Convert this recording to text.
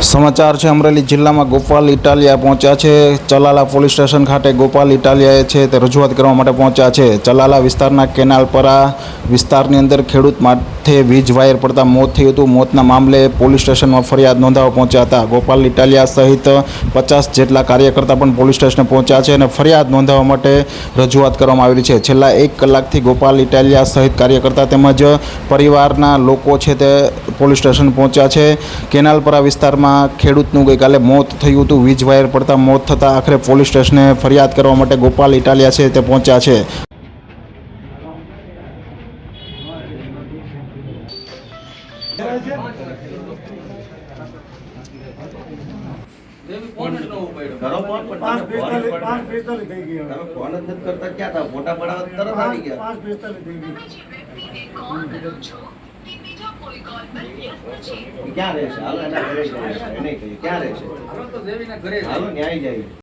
સમાચાર છે, અમરેલી જિલ્લામાં ગોપાલ ઇટાલિયા પહોંચ્યા છે. ચલાલા પોલીસ સ્ટેશન ખાતે ગોપાલ ઇટાલિયાએ છે તે રજૂઆત કરવા માટે પહોંચ્યા છે. ચલાલા વિસ્તારના કેનાલપરા વિસ્તારની અંદર ખેડૂત માથે વીજ વાયર પડતા મોત થયું હતું. મોતના મામલે પોલીસ સ્ટેશનમાં ફરિયાદ નોંધાવવા પહોંચ્યા હતા. ગોપાલ ઇટાલિયા સહિત પચાસ જેટલા કાર્યકર્તા પણ પોલીસ સ્ટેશને પહોંચ્યા છે અને ફરિયાદ નોંધાવવા માટે રજૂઆત કરવામાં આવેલી છે. છેલ્લા એક કલાકથી ગોપાલ ઇટાલિયા સહિત કાર્યકર્તા તેમજ પરિવારના લોકો છે તે પોલીસ સ્ટેશન પહોંચ્યા છે. કેનાલપરા વિસ્તારમાં ખેડૂતનું ગઈકાલે મોત થયું હતું. વીજ વાયર પડતા મોત થતાં આખરે પોલીસ સ્ટેશને ફરિયાદ કરવા માટે ગોપાલ ઇટાલિયા છે તે પહોંચ્યા છે. ફોટા પડાવવા તરત આવી ગયા. ક્યાં રહેશે? હાલો એના ઘરે જઈએ એને કહીએ ક્યાં રહેશે? હાલો ન્યાય જાય.